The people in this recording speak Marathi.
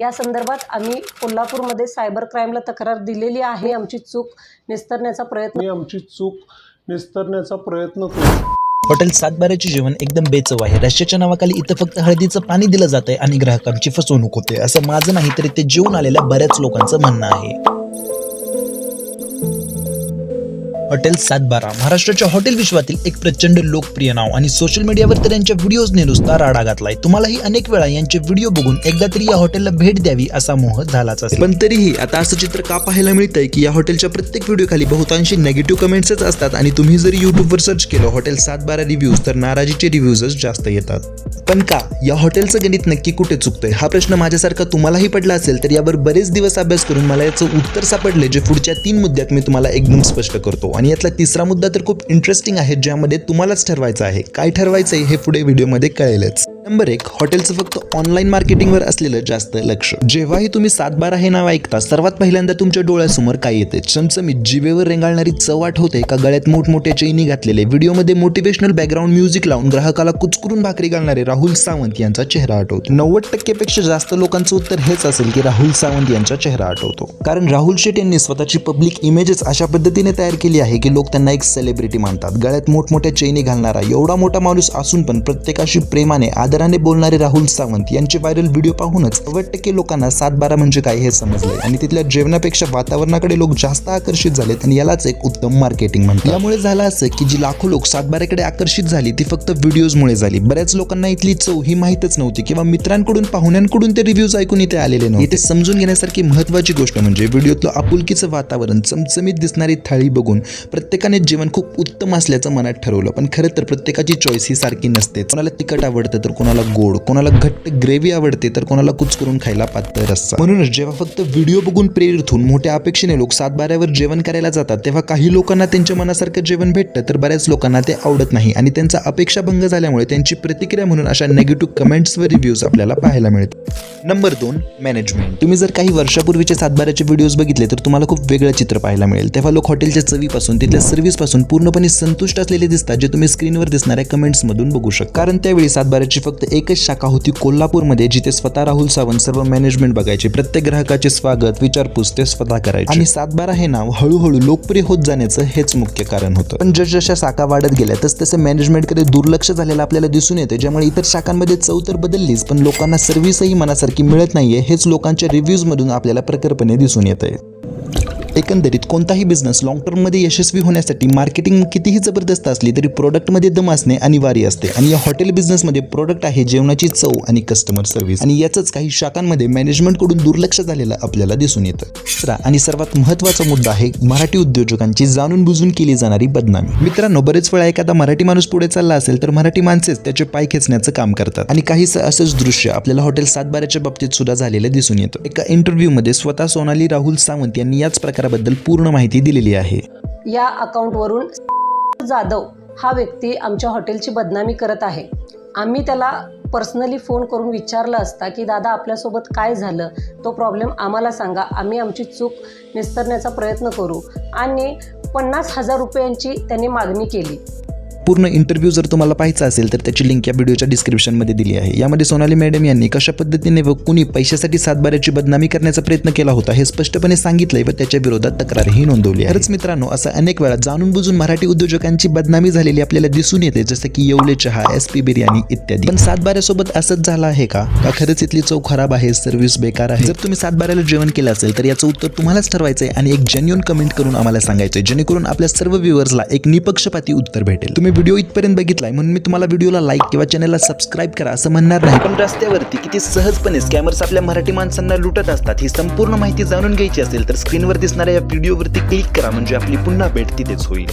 या संदर्भात आम्ही कोल्हापूरमध्ये सायबर क्राईमला तक्रार दिलेली आहे. आमची चूक निस्तरण्याचा प्रयत्न आमची चूक निस्तरण्याचा प्रयत्न करू. हॉटेल सातबाऱ्याचे जेवण एकदम बेचव आहे. रश्याच्या नावाखाली इथं फक्त हळदीचं पाणी दिलं जातंय आणि ग्राहकांची फसवणूक होते. असं माझं नाही तरी ते जेवून आलेल्या बऱ्याच लोकांचं म्हणणं आहे. हॉटेल सातबारा महाराष्ट्राच्या हॉटेल विश्वातील एक प्रचंड लोकप्रिय नाव आणि सोशल मीडियावर तर यांच्या व्हिडिओजने नुसता राडा घातलाय. तुम्हालाही अनेक वेळा यांचे व्हिडिओ बघून एकदा तरी या हॉटेलला भेट द्यावी असा मोह झालाच असेल. पण तरीही आता असं चित्र का पाहायला मिळतंय की या हॉटेलच्या प्रत्येक व्हिडिओ खाली बहुतांशी नेगेटिव्ह कमेंट्सच असतात आणि तुम्ही जर युट्यूबवर सर्च केलं हॉटेल सातबारा रिव्ह्यूज तर नाराजीचे रिव्ह्यूजच जास्त येतात. पण का या हॉटेलचं गणित नक्की कुठे चुकतंय? हा प्रश्न माझ्यासारखा तुम्हालाही पडला असेल तर यावर बरेच दिवस अभ्यास करून मला याचं उत्तर सापडले जे पुढच्या तीन मुद्द्यात मी तुम्हाला एकदम स्पष्ट करतो. आणि यातला तिसरा मुद्दा तर खूप इंटरेस्टिंग आहे ज्यामध्ये तुम्हालाच ठरवायचं आहे. काय ठरवायचं आहे हे पुढे व्हिडिओमध्ये कळेलच. नंबर एक हॉटेलचं फक्त ऑनलाईन मार्केटिंगवर असलेलं जास्त लक्ष. जेव्हाही तुम्ही सातबारा हे नाव ऐकता सर्वात पहिल्यांदा तुमच्या डोळ्यासमोर काय येते? चमचमीत जिवेवर रेंगाळणारी चव आठवते का गळ्यात मोठमोठ्या चैनी घातलेले? व्हिडिओमध्ये मोटिवेशनल बॅकग्राऊंड म्युझिक लावून ग्राहकाला कुचकुरून भाकरी घालणारे राहुल सावंत यांचा चेहरा आठवतो. नव्वद टक्केपेक्षा जास्त लोकांचं उत्तर हेच असेल की राहुल सावंत यांचा चेहरा आठवतो. कारण राहुल शेट यांनी स्वतःची पब्लिक इमेजेस अशा पद्धतीने तयार केली आहे की लोक त्यांना एक सेलिब्रिटी मानतात. गळ्यात मोठमोठ्या चैनी घालणारा एवढा मोठा माणूस असून पण प्रत्येकाशी प्रेमाने दराने बोलणारे राहुल सावंत यांचे व्हायरल व्हिडिओ पाहूनच नव्वद टक्के लोकांना सातबारा म्हणजे काय हे समजले आणि तिथल्या जेवणापेक्षा वातावरणाकडे लोक जास्त आकर्षित झालेत आणि यालाच एक उत्तम मार्केटिंग म्हणतात. यामुळे झालं असं की जी लाखो लोक सातबाऱ्याकडे आकर्षित झाली ती फक्त व्हिडिओजमुळे झाली. बऱ्याच लोकांना इथली चव ही माहीतच नव्हती किंवा मित्रांकडून पाहुण्यांकडून ते रिव्ह्यूज ऐकून इथे आलेले नव्हते. समजून घेण्यासारखी महत्वाची गोष्ट म्हणजे व्हिडिओतलं आपुलकीचं वातावरण चमचमीत दिसणारी थाळी बघून प्रत्येकाने जेवण खूप उत्तम असल्याचं मनात ठरवलं. पण खरं तर प्रत्येकाची चॉईस ही सारखी नसते कोणाला तिखट आवडतं तर कोणाला गोड कोणाला घट्ट ग्रेव्ही आवडते तर कोणाला कुच करून खायला पातळ असतात म्हणूनच जेव्हा फक्त व्हिडिओ बघून प्रेरित होऊन मोठ्या अपेक्षेने लोक सातबाऱ्यावर जेवण करायला जातात तेव्हा काही लोकांना त्यांच्या मनासारखं जेवण भेटतं तर बऱ्याच लोकांना ते आवडत नाही. आणि त्यांचा अपेक्षा भंग झाल्यामुळे त्यांची प्रतिक्रिया म्हणून अशा नेगेटिव्ह कमेंट्स व रिव्ह्यूज आपल्याला पाहायला मिळतात. नंबर दोन मॅनेजमेंट तुम्ही जर काही वर्षापूर्वीचे सातबाऱ्याचे व्हिडिओज बघितले तर तुम्हाला खूप वेगळं चित्र पाहायला मिळेल. तेव्हा लोक हॉटेलच्या चवीपासून तिथल्या सर्व्हिसपासून पूर्णपणे संतुष्ट असलेले दिसतात जे तुम्ही स्क्रीनवर दिसणाऱ्या कमेंट्समधून बघू शकता. कारण त्यावेळी सातबाऱ्याची फक्त एकच शाखा होती कोल्हापूरमध्ये जिथे स्वतः राहुल सावंत सर्व मॅनेजमेंट बघायचे प्रत्येक ग्राहकाचे स्वागत विचारपूस ते स्वतः करायचे. आणि सातबारा हे नाव हळूहळू लोकप्रिय होत जाण्याचं हेच मुख्य कारण होतं. पण जसजशा शाखा वाढत गेल्या तस तसं मॅनेजमेंटकडे दुर्लक्ष झालेलं आपल्याला दिसून येते ज्यामुळे इतर शाखांमध्ये चव तर बदललीच पण लोकांना सर्व्हिसही मनासारखी मिळत नाहीये हेच लोकांच्या रिव्ह्यूजमधून आपल्याला प्रखरपणे दिसून येत आहे एकंदरीत कोणताही बिझनेस लॉंग टर्ममध्ये यशस्वी होण्यासाठी मार्केटिंग कितीही जबरदस्त असली तरी प्रोडक्टमध्ये दम असणे अनिवार्य असते. आणि या हॉटेल बिझनेसमध्ये प्रोडक्ट आहे जेवणाची चव आणि कस्टमर सर्व्हिस आणि याचंच काही शाखांमध्ये मॅनेजमेंटकडून दुर्लक्ष झालेलं आपल्याला दिसून येतं. तिसरा आणि सर्वात महत्त्वाचा मुद्दा आहे मराठी उद्योजकांची जाणून बुजून केली जाणारी बदनामी. मित्रांनो बरेच वेळा एखादा मराठी माणूस पुढे चालला असेल तर मराठी माणसेच त्याचे पाय खेचण्याचं काम करतात. आणि काहीसं असंच दृश्य आपल्याला हॉटेल सातबाऱ्याच्या बाबतीत सुद्धा झालेलं दिसून येतं. एका इंटरव्ह्यूमध्ये स्वतः सोनाली राहुल सावंत यांनी याच प्रकाराबद्दल पूर्ण माहिती दिलेली आहे. या अकाउंटवरून जाधव हा व्यक्ती आमच्या हॉटेलची बदनामी करत आहे. आम्ही त्याला पर्सनली फोन करून विचारलं असता की दादा आपल्यासोबत काय झालं? तो प्रॉब्लेम आम्हाला सांगा. आम्ही आमची चूक निस्तरण्याचा प्रयत्न करू. आणि पन्नास हजार रुपयांची त्यांनी मागणी केली. पूर्ण इंटरव्ह्यू जर तुम्हाला पाहायचा असेल तर त्याची लिंक या व्हिडिओच्या डिस्क्रिप्शनमध्ये दिली आहे. यामध्ये सोनाली मॅडम यांनी कशा पद्धतीने व कुणी पैशासाठी सातबाऱ्याची बदनामी करण्याचा प्रयत्न केला होता हे स्पष्टपणे सांगितलंय व त्याच्या विरोधात तक्रारही नोंदवली आहे. खरंच मित्रांनो असं अनेक वेळा जाणून बुजून मराठी उद्योजकांची बदनामी झालेली आपल्याला दिसून येते जसं की येवले चहा एस पी बिर्याणी इत्यादी. पण सातबाऱ्यासोबत असंच झालं आहे का? का खरंच इथली चव खराब आहे सर्व्हिस बेकार आहे? जर तुम्ही सातबाऱ्याला जेवण केलं असेल तर याचं उत्तर तुम्हालाच ठरवायचं आहे आणि एक जेन्युन कमेंट करून आम्हाला सांगायचं जेणेकरून आपल्या सर्व व्ह्युअर्सला एक निपक्षपाती उत्तर भेटेल. तुम्ही व्हिडिओ इथपर्यंत बघितलाय म्हणून मी तुम्हाला व्हिडिओला लाईक किंवा चॅनलला सबस्क्राईब करा असं म्हणणार नाही. पण रस्त्यावरती किती सहजपणे स्कॅमर्स आपल्या मराठी माणसांना लुटत असतात ही संपूर्ण माहिती जाणून घ्यायची असेल तर स्क्रीनवर दिसणाऱ्या या व्हिडिओवरती क्लिक करा म्हणजे आपली पुन्हा भेट तिथेच होईल.